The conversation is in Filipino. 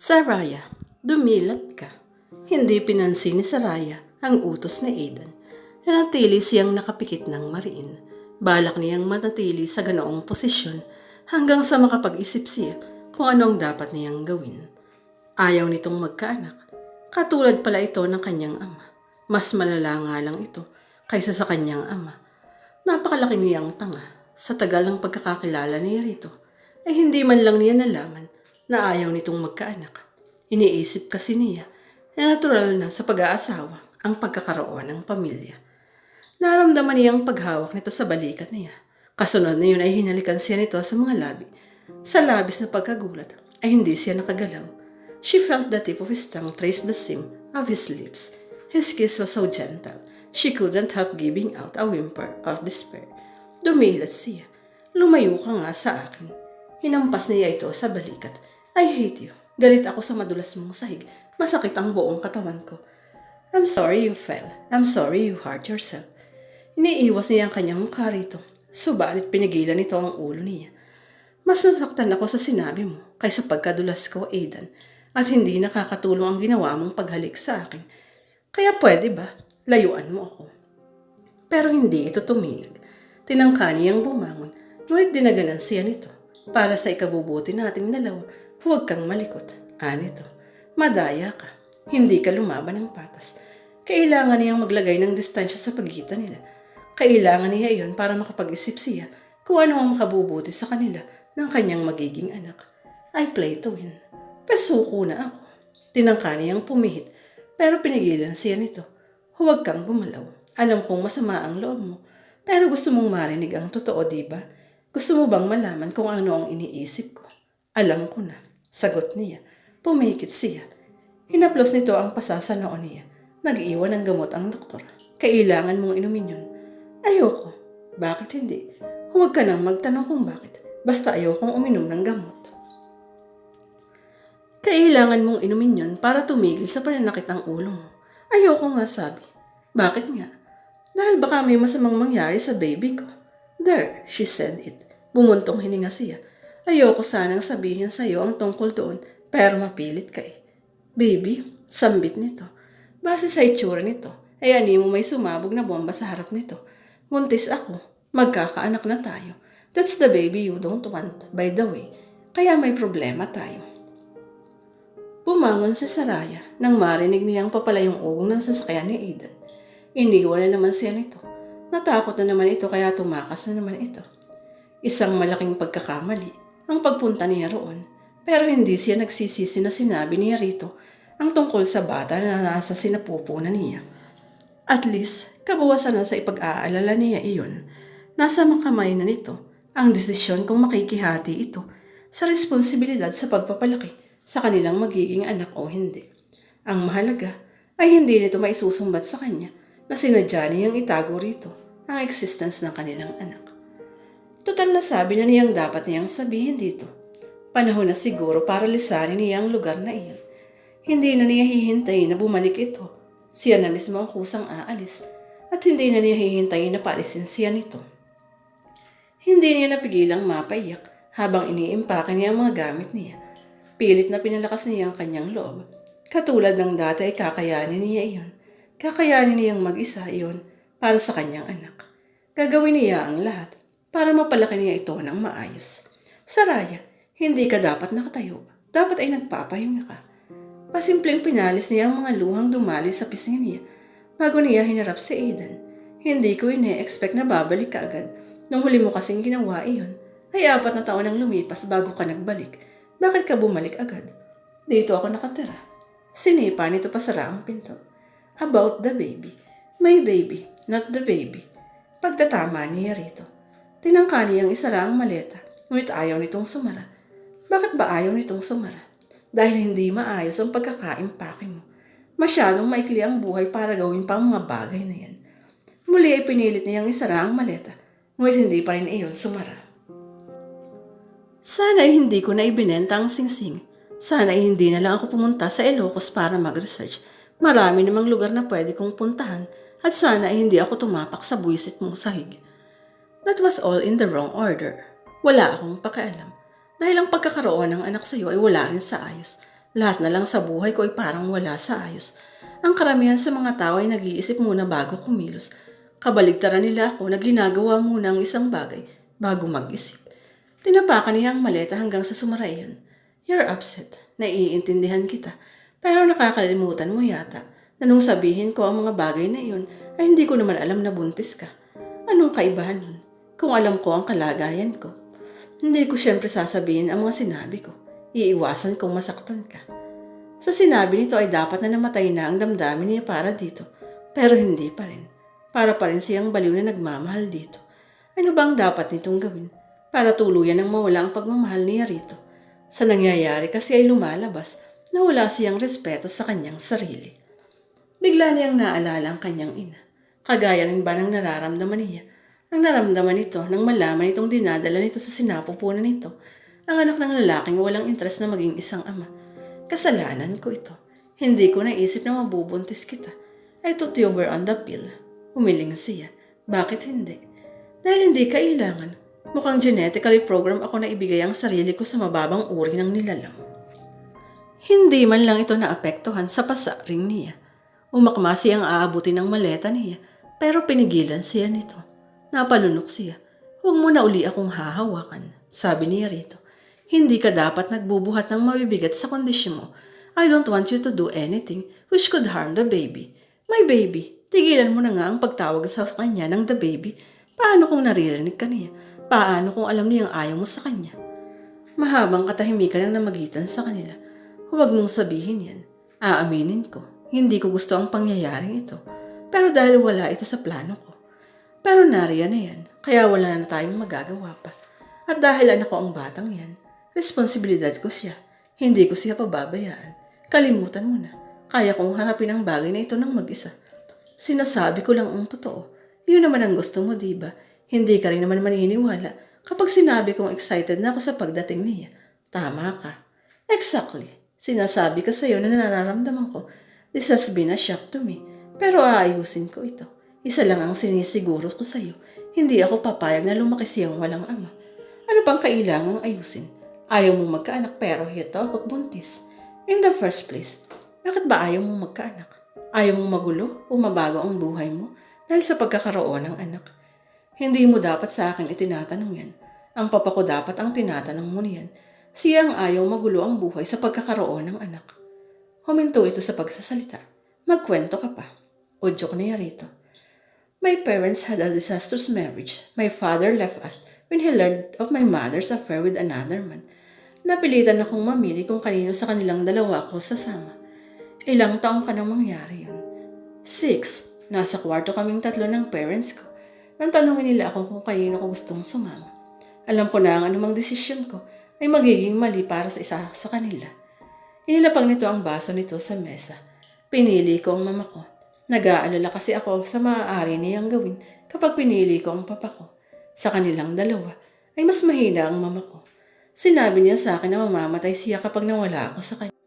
Saraya, dumilat ka. Hindi pinansin ni Saraya ang utos ni Aidan. Nanatili siyang nakapikit ng mariin. Balak niyang manatili sa ganoong posisyon hanggang sa makapag-isip siya kung ano ang dapat niyang gawin. Ayaw nitong magkaanak. Katulad pala ito ng kanyang ama. Mas malala nga lang ito kaysa sa kanyang ama. Napakalaki niyang tanga. Sa tagal ng pagkakakilala niya rito, ay hindi man lang niya nalaman na ayaw nitong magkaanak. Iniisip kasi niya na natural na sa pag-aasawa ang pagkakaroon ng pamilya. Naramdaman niyang paghawak nito sa balikat niya. Kasunod na yun ay hinalikan siya nito sa mga labi. Sa labis na pagkagulat ay hindi siya nakagalaw. She felt the tip of his tongue trace the seam of his lips. His kiss was so gentle, she couldn't help giving out a whimper of despair. Dumilat siya. Lumayo ka nga sa akin. Hinampas niya ito sa balikat. I hate you. Galit ako sa madulas mong sahig. Masakit ang buong katawan ko. I'm sorry you fell. I'm sorry you hurt yourself. Iniiwas niya ang kanyang mukha rito. Subalit pinigilan nito ang ulo niya. Mas nasaktan ako sa sinabi mo kaysa pagkadulas ko, Aidan. At hindi nakakatulong ang ginawa mong paghalik sa akin. Kaya pwede ba? Layuan mo ako. Pero hindi ito tumigil. Tinangka niyang bumangon, ngunit dinaganan siya nito. Para sa ikabubuti nating dalawa, huwag kang malikot. Anito, madaya ka. Hindi ka lumaban ng patas. Kailangan niyang maglagay ng distansya sa pagitan nila. Kailangan niya iyon para makapag-isip siya kung ano ang makabubuti sa kanila ng kanyang magiging anak. I play to win. Pasuko na ako. Tinangka niyang pumihit, pero pinigilan siya nito. Huwag kang gumalaw. Alam kong masama ang loob mo, pero gusto mong marinig ang totoo, di ba? Gusto mo bang malaman kung ano ang iniisip ko? Alam ko na. Sagot niya. Pumikit siya. Hinaplos nito ang pasa sa noon niya. Nag-iwan ng gamot ang doktor. Kailangan mong inumin yun. Ayoko. Bakit hindi? Huwag ka nang magtanong kung bakit. Basta ayokong uminom ng gamot. Kailangan mong inumin yun para tumigil sa pananakit ng ulo mo. Ayoko nga sabi. Bakit nga? Dahil baka may masamang mangyari sa baby ko. There, she said it. Bumuntong hininga siya. Ayoko sanang sabihin sa iyo ang tungkol doon, pero mapilit ka eh. Baby, sambit nito. Base sa itsura nito, ay ani mo may sumabog na bomba sa harap nito. Muntis ako. Magkakaanak na tayo. That's the baby you don't want, by the way. Kaya may problema tayo. Bumangon si Saraya nang marinig niyang papala yung ugong ng sasakyan ni Aidan. Iniwan na naman siya nito. Natakot na naman ito kaya tumakas na naman ito. Isang malaking pagkakamali ang pagpunta niya roon. Pero hindi siya nagsisisi na sinabi niya rito ang tungkol sa bata na nasa sinapupunan niya. At least, kabawasan na sa ipag-aalala niya iyon. Nasa makamay na nito ang desisyon kung makikihati ito sa responsibilidad sa pagpapalaki sa kanilang magiging anak o hindi. Ang mahalaga ay hindi nito maisusumbat sa kanya na sinadya niyang itago rito ang existence ng kanilang anak. Total na sabi na niyang dapat niyang sabihin dito. Panahon na siguro para lisanin niya ang lugar na iyon. Hindi na niya hihintayin na bumalik ito. Siya na mismo ang kusang aalis at hindi na niya hihintayin na paalisin siya nito. Hindi niya napigilang mapaiyak habang iniimpake niya ang mga gamit niya. Pilit na pinalakas niya ang kanyang loob. Katulad ng dati ay kakayanin niya iyon. Kakayanin niyang mag-isa iyon para sa kanyang anak. Gagawin niya ang lahat para mapalaki niya ito ng maayos. Saraya, hindi ka dapat nakatayo. Dapat ay nagpapahinga ka. Pasimpleng pinalis niya ang mga luhang dumali sa pisngi niya bago niya hinarap si Aidan. Hindi ko ine-expect na babalik ka agad. Nung huli mo kasing ginawa iyon, ay apat na taon ang lumipas bago ka nagbalik. Bakit ka bumalik agad? Dito ako nakatira. Sinipa nito pasara ang pinto. About the baby. My baby, not the baby. Pagtatama niya rito. Tinangka niyang isara ang maleta, ngunit ayaw nitong sumara. Bakit ba ayaw nitong sumara? Dahil hindi maayos ang pagkakaimpake mo. Masyadong maikli ang buhay para gawin pa ang mga bagay na yan. Muli ay pinilit niyang isara ang maleta, ngunit hindi pa rin iyon sumara. Sana ay hindi ko na ibinenta ang singsing. Sana ay hindi na lang ako pumunta sa Ilocos para mag-research. Marami namang lugar na pwede kong puntahan at sana ay hindi ako tumapak sa buwisit mong sahig. That was all in the wrong order. Wala akong pakialam. Dahil ang pagkakaroon ng anak sa iyo ay wala rin sa ayos. Lahat na lang sa buhay ko ay parang wala sa ayos. Ang karamihan sa mga tao ay nag-iisip muna bago kumilos. Kabaligtaran nila ako na ginagawa muna ang isang bagay bago mag-isip. Tinapakan niya ang maleta hanggang sa sumarayon. You're upset. Naiintindihan kita. Pero nakakalimutan mo yata na nung sabihin ko ang mga bagay na iyon ay hindi ko naman alam na buntis ka. Anong kaibahan nun? Kung alam ko ang kalagayan ko. Hindi ko siyempre sasabihin ang mga sinabi ko. Iiwasan kong masaktan ka. Sa sinabi nito ay dapat na namatay na ang damdamin niya para dito. Pero hindi pa rin. Para pa rin siyang baliw na nagmamahal dito. Ano bang dapat nitong gawin? Para tuluyan ng mawala ang pagmamahal niya rito. Sa nangyayari kasi ay lumalabas na wala siyang respeto sa kanyang sarili. Bigla niyang naalala ang kanyang ina. Kagaya rin ba ng nararamdaman niya? Ang naramdaman nito nang malaman itong dinadala nito sa sinapupunan nito. Ang anak ng lalaking walang interes na maging isang ama. Kasalanan ko ito. Hindi ko naisip na mabubuntis kita. I thought you were on the pill. Umiling siya. Bakit hindi? Dahil hindi kailangan. Mukhang genetically program ako na ibigay ang sarili ko sa mababang uri ng nilalang. Hindi man lang ito naapektuhan sa pasaring niya. Umakma siyang aabutin ng maleta niya, pero pinigilan siya nito. Napalunok siya. Huwag mo na uli akong hahawakan, sabi niya rito. Hindi ka dapat nagbubuhat ng mabibigat sa kondisyon mo. I don't want you to do anything which could harm the baby. My baby, tigilan mo na nga ang pagtawag sa kanya ng the baby. Paano kung naririnig ka niya? Paano kung alam niyang ayaw mo sa kanya? Mahabang katahimikan ang namagitan sa kanila. Huwag mong sabihin yan. Aaminin ko, hindi ko gusto ang pangyayaring ito. Pero dahil wala ito sa plano ko. Pero nariyan na yan, kaya wala na tayong magagawa pa. At dahil anak ko ang batang yan, responsibilidad ko siya. Hindi ko siya pababayaan. Kalimutan mo na. Kaya kong harapin ang bagay na ito ng mag-isa. Sinasabi ko lang ang totoo. Yun naman ang gusto mo, di ba? Hindi ka rin naman maniniwala kapag sinabi kong excited na ako sa pagdating niya. Tama ka. Exactly. Sinasabi ko sa'yo na nararamdaman ko. This has been a shock to me. Pero aayusin ko ito. Isa lang ang sinisiguro ko sa'yo. Hindi ako papayag na lumaki siyang walang ama. Ano pang kailangang ayusin? Ayaw mong magkaanak pero hito ako't buntis. In the first place, bakit ba ayaw mong magkaanak? Ayaw mong magulo o mabago ang buhay mo dahil sa pagkakaroon ng anak? Hindi mo dapat sa akin itinatanong yan. Ang papa ko dapat ang tinatanong mo niyan. Siya ang ayaw magulo ang buhay sa pagkakaroon ng anak. Huminto ito sa pagsasalita. Magkwento ka pa. Udyok niya rito. My parents had a disastrous marriage. My father left us when he learned of my mother's affair with another man. Napilitan akong mamili kung kanino sa kanilang dalawa ako sasama. Ilang taong ka nang mangyari yun? Six. Nasa kwarto kaming tatlo ng parents ko. Nang tanongin nila ako kung kanino ko gustong sumama. Alam ko na ang anumang desisyon ko ay magiging mali para sa isa sa kanila. Inilapag nito ang baso nito sa mesa. Pinili ko ang mama ko. Nag-aalala kasi ako sa maaari niyang gawin kapag pinili ko ang papa ko. Sa kanilang dalawa ay mas mahina ang mama ko. Sinabi niya sa akin na mamamatay siya kapag nawala ako sa kanya.